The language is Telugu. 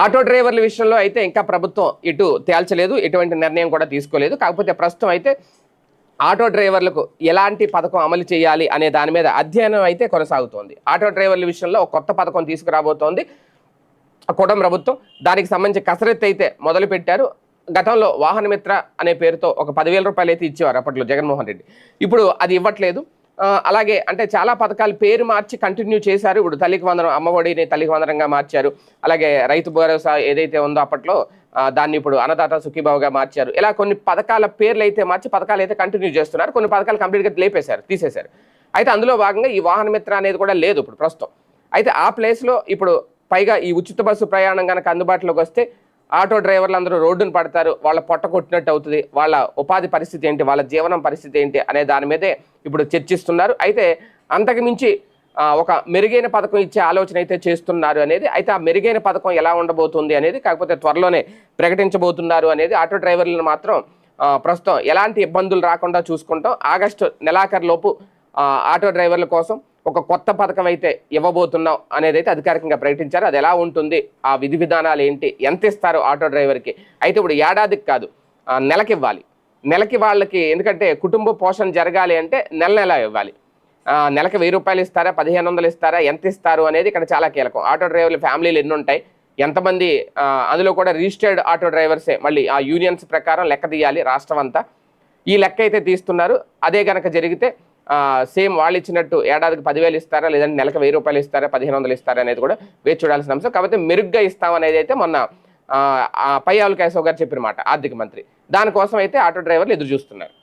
ఆటో డ్రైవర్ల విషయంలో అయితే ఇంకా ప్రభుత్వం ఇటు తేల్చలేదు ఎటువంటి నిర్ణయం కూడా తీసుకోలేదు. కాకపోతే ప్రస్తుతం అయితే ఆటో డ్రైవర్లకు ఎలాంటి పథకం అమలు చేయాలి అనే దాని మీద అధ్యయనం అయితే కొనసాగుతోంది. ఆటో డ్రైవర్ల విషయంలో ఒక కొత్త పథకం తీసుకురాబోతోంది. కుటుంబ ప్రభుత్వం దానికి సంబంధించి కసరత్తు అయితే మొదలుపెట్టారు. గతంలో వాహన మిత్ర అనే పేరుతో ఒక పదివేల రూపాయలు అయితే ఇచ్చేవారు అప్పట్లో జగన్మోహన్ రెడ్డి. ఇప్పుడు అది ఇవ్వట్లేదు. అలాగే అంటే చాలా పథకాలు పేరు మార్చి కంటిన్యూ చేశారు. ఇప్పుడు తల్లికి వందనం అమ్మఒడిని తల్లికి వందనంగా మార్చారు. అలాగే రైతు భరోసా ఏదైతే ఉందో అప్పట్లో దాన్ని ఇప్పుడు అన్నదాత సుఖీబావుగా మార్చారు. ఇలా కొన్ని పథకాల పేర్లు అయితే మార్చి పథకాలు అయితే కంటిన్యూ చేస్తున్నారు. కొన్ని పథకాలు కంప్లీట్గా లేపేశారు తీసేశారు. అయితే అందులో భాగంగా ఈ వాహన మిత్ర అనేది కూడా లేదు ఇప్పుడు ప్రస్తుతం. అయితే ఆ ప్లేస్లో ఇప్పుడు పైగా ఈ ఉచిత బస్సు ప్రయాణం కనుక అందుబాటులోకి వస్తే ఆటో డ్రైవర్లు అందరూ రోడ్డును పడతారు వాళ్ళ పొట్ట కొట్టినట్టు అవుతుంది వాళ్ళ ఉపాధి పరిస్థితి ఏంటి వాళ్ళ జీవనం పరిస్థితి ఏంటి అనే దాని మీదే ఇప్పుడు చర్చిస్తున్నారు. అయితే అంతకుమించి ఒక మెరుగైన పథకం ఇచ్చే ఆలోచన అయితే చేస్తున్నారు అనేది అయితే ఆ మెరుగైన పథకం ఎలా ఉండబోతుంది అనేది కాకపోతే త్వరలోనే ప్రకటించబోతున్నారు అనేది ఆటో డ్రైవర్లను మాత్రం ప్రస్తుతం ఎలాంటి ఇబ్బందులు రాకుండా చూసుకుంటాం. ఆగస్టు నెలాఖరులోపు ఆటో డ్రైవర్ల కోసం ఒక కొత్త పథకం అయితే ఇవ్వబోతున్నాం అనేది అయితే అధికారికంగా ప్రకటించారు. అది ఎలా ఉంటుంది? ఆ విధి విధానాలు ఏంటి? ఎంత ఇస్తారు ఆటో డ్రైవర్కి? అయితే ఇప్పుడు ఏడాదికి కాదు నెలకివ్వాలి నెలకి ఇవ్వాలి. నెలకి వాళ్ళకి ఎందుకంటే కుటుంబ పోషణ జరగాలి అంటే నెల నెల ఇవ్వాలి. నెలకి వెయ్యి రూపాయలు ఇస్తారా? పదిహేను వందలు ఇస్తారా? ఎంత ఇస్తారు అనేది ఇక్కడ చాలా కీలకం. ఆటో డ్రైవర్లు ఫ్యామిలీలు ఎన్ని ఉంటాయి? ఎంతమంది అందులో కూడా రిజిస్టర్డ్ ఆటో డ్రైవర్సే. మళ్ళీ ఆ యూనియన్స్ ప్రకారం లెక్క తీయాలి రాష్ట్రం అంతా. ఈ లెక్క అయితే తీస్తున్నారు. అదే కనుక జరిగితే సేమ్ వాళ్ళు ఇచ్చినట్టు ఏడాదికి పదివేలు ఇస్తారా లేదంటే నెలకు వెయ్యి రూపాయలు ఇస్తారా పదిహేను వందలు ఇస్తారా అనేది కూడా వేచి చూడాల్సిన అంశం. కాకపోతే మెరుగ్గా ఇస్తామనేది అయితే మొన్న పై ఆ కేశవ్ గారు చెప్పిన మాట ఆర్థిక మంత్రి. దానికోసం అయితే ఆటో డ్రైవర్లు ఎదురు చూస్తున్నారు.